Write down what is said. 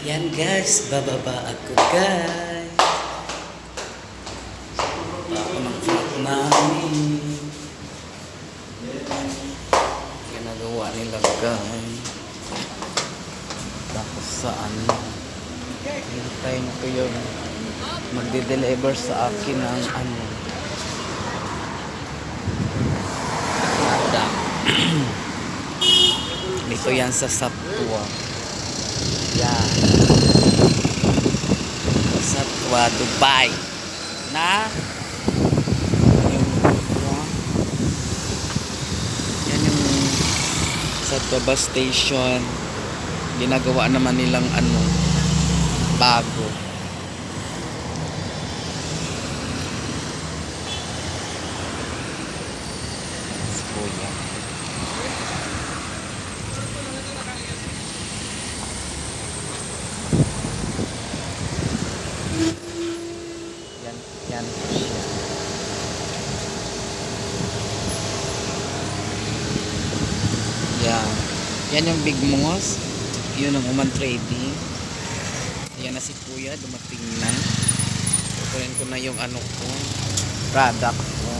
Yan guys, bababa ako guys. Ako ng truck namin. Ginagawa nila guys. Tapos saan? Hintayin ko yung magde-deliver sa akin ng ano. Adam. Dito yan sa Saptua. Yan. Satwa, Dubai. Na? Yan yung Satwa bus station. Ginagawa naman nilang ano, bago. Si Kuya. Yan, yan siya. Yan. Yan yung big moss. Yun ang Uman Trading. Yan na si Kuya, dumating na. Kukunin ko na yung ano ko, product ko.